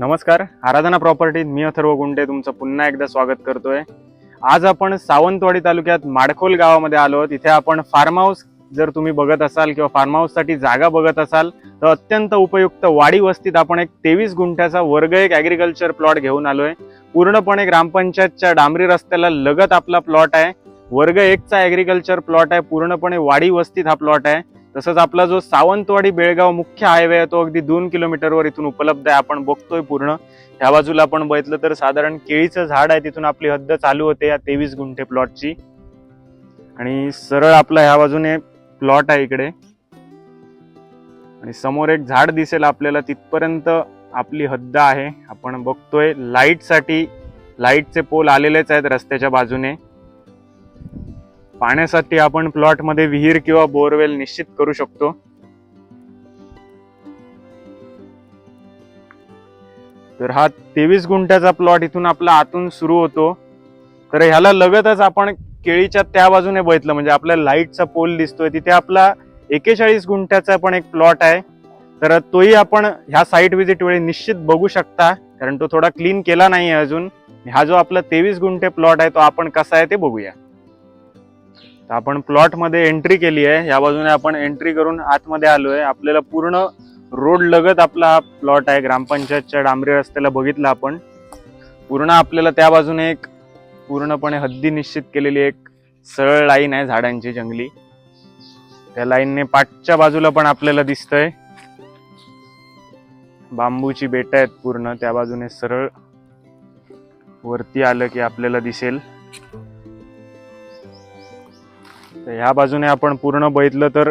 नमस्कार आराधना प्रॉपर्टीत मी अथर्व गुंडे तुमचं पुन्हा एकदा स्वागत करतोय. आज आपण सावंतवाडी तालुक्यात माडखोल गावामध्ये आलो तिथे आपण फार्म हाऊस जर तुम्ही बघत असाल किंवा फार्म हाऊससाठी जागा बघत असाल तर अत्यंत उपयुक्त वाडी वस्तीत आपण एक तेवीस गुंठ्याचा वर्ग एक ऍग्रिकल्चर प्लॉट घेऊन आलोय. पूर्णपणे ग्रामपंचायतच्या डांबरी रस्त्याला लगत आपला प्लॉट आहे. वर्ग एकचा ऍग्रिकल्चर प्लॉट आहे. पूर्णपणे वाडी वस्तीत हा प्लॉट आहे. तसंच आपला जो सावंतवाडी बेळगाव मुख्य हायवे आहे तो अगदी दोन किलोमीटरवर इथून उपलब्ध आहे. आपण बघतोय पूर्ण. ह्या बाजूला आपण बघितलं तर साधारण केळीचं झाड आहे तिथून आपली हद्द चालू होते या तेवीस गुंठे प्लॉटची आणि सरळ आपला ह्या बाजूने प्लॉट आहे इकडे. आणि समोर एक झाड दिसेल आपल्याला तिथपर्यंत आपली हद्द आहे. आपण बघतोय लाईटसाठी लाईटचे पोल आलेलेच आहेत रस्त्याच्या बाजूने. पाण्यासाठी आपण प्लॉटमध्ये विहीर किंवा बोरवेल निश्चित करू शकतो. तर हा तेवीस गुंठ्याचा प्लॉट इथून आपला आतून सुरू होतो. तर ह्याला लगतच आपण केळीच्या त्या बाजूने बघितलं म्हणजे आपल्या लाईटचा पोल दिसतोय तिथे आपला एकेचाळीस गुंठ्याचा पण एक प्लॉट आहे. तर तोही आपण ह्या साईट व्हिजिट वेळी निश्चित बघू शकता कारण तो थोडा क्लीन केला नाही अजून. हा जो आपला तेवीस गुंठे प्लॉट आहे तो आपण कसा आहे ते बघूया. तर आपण प्लॉटमध्ये एंट्री केली आहे. या बाजूने आपण एंट्री करून आतमध्ये आलो आहे आपल्याला पूर्ण रोड लगत आपला हा प्लॉट आहे. ग्रामपंचायतच्या डांबरी रस्त्याला बघितलं आपण. पूर्ण आपल्याला त्या बाजूने एक पूर्णपणे हद्दी निश्चित केलेली एक सरळ लाईन आहे झाडांची जंगली. त्या लाईनने पाठच्या बाजूला पण आपल्याला दिसतंय. बांबूची बेट आहेत पूर्ण. त्या बाजूने सरळ वरती आलं की आपल्याला दिसेल. तर ह्या बाजूने आपण पूर्ण बघितलं तर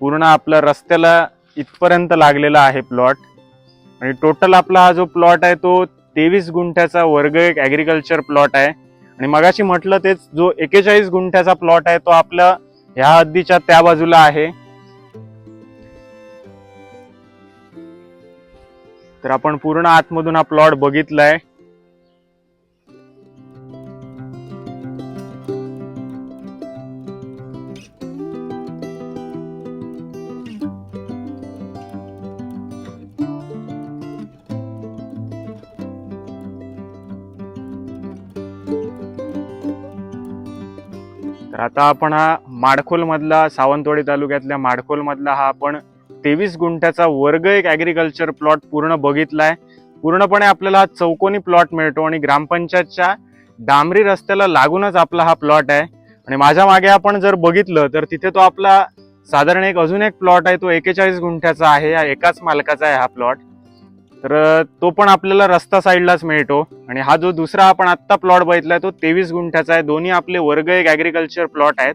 पूर्ण आपल्या रस्त्याला इथपर्यंत लागलेला आहे प्लॉट. आणि टोटल आपला हा जो प्लॉट आहे तो तेवीस गुंठ्याचा वर्ग एक ॲग्रिकल्चर प्लॉट आहे. आणि मगाशी म्हटलं तेच जो एकेचाळीस गुंठ्याचा प्लॉट आहे तो आपला ह्या हद्दीच्या त्या बाजूला आहे. तर आपण पूर्ण आतमधून हा प्लॉट बघितलाय. तर आता आपण हा माडखोलमधला सावंतवाडी तालुक्यातल्या माडखोलमधला हा आपण तेवीस गुंठ्याचा वर्ग एक ॲग्रिकल्चर प्लॉट पूर्ण बघितला आहे पूर्णपणे आपल्याला हा चौकोनी प्लॉट मिळतो आणि ग्रामपंचायतच्या डांबरी रस्त्याला लागूनच आपला हा प्लॉट आहे. आणि माझ्या मागे आपण जर बघितलं तर तिथे तो आपला साधारण एक अजून एक प्लॉट आहे तो एकेचाळीस गुंठ्याचा आहे हा एकाच मालकाचा आहे हा प्लॉट तर तो पण आपल्याला रस्ता साईडलाच मिळतो. आणि हा जो दुसरा आपण आत्ता प्लॉट बघितलाय तो तेवीस गुंठ्याचा आहे. दोन्ही आपले वर्ग एक ॲग्रिकल्चर प्लॉट आहेत.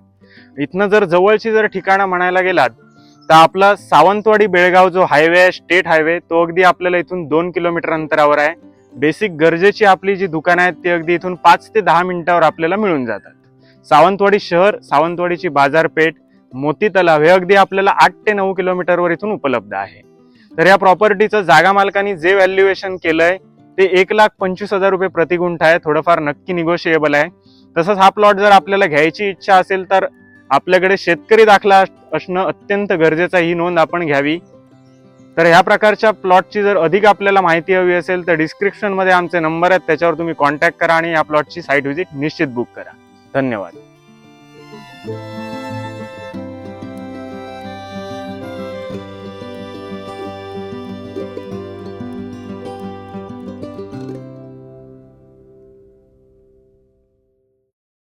इथनं जर जवळची जर ठिकाणं म्हणायला गेलात तर आपला सावंतवाडी बेळगाव जो हायवे आहे स्टेट हायवे तो अगदी आपल्याला इथून दोन किलोमीटर अंतरावर आहे. बेसिक गरजेची आपली जी दुकानं आहेत ती अगदी इथून पाच ते दहा मिनिटावर आपल्याला मिळून जातात. सावंतवाडी शहर सावंतवाडीची बाजारपेठ मोती तलाव हे अगदी आपल्याला आठ ते नऊ किलोमीटरवर इथून उपलब्ध आहे. तर या प्रॉपर्टीचं जागा मालकांनी जे व्हॅल्युएशन केलंय ते एक लाख पंचवीस हजार रुपये प्रति गुंठ आहे थोडंफार नक्की निगोशिएबल आहे. तसंच हा प्लॉट जर आपल्याला घ्यायची इच्छा असेल तर आपल्याकडे शेतकरी दाखला असणं अत्यंत गरजेचं आहे ही नोंद आपण घ्यावी. तर ह्या प्रकारच्या प्लॉटची जर अधिक आपल्याला माहिती हवी असेल तर डिस्क्रिप्शनमध्ये आमचे नंबर आहेत त्याच्यावर तुम्ही कॉन्टॅक्ट करा आणि या प्लॉटची साईट व्हिजिट निश्चित बुक करा. धन्यवाद.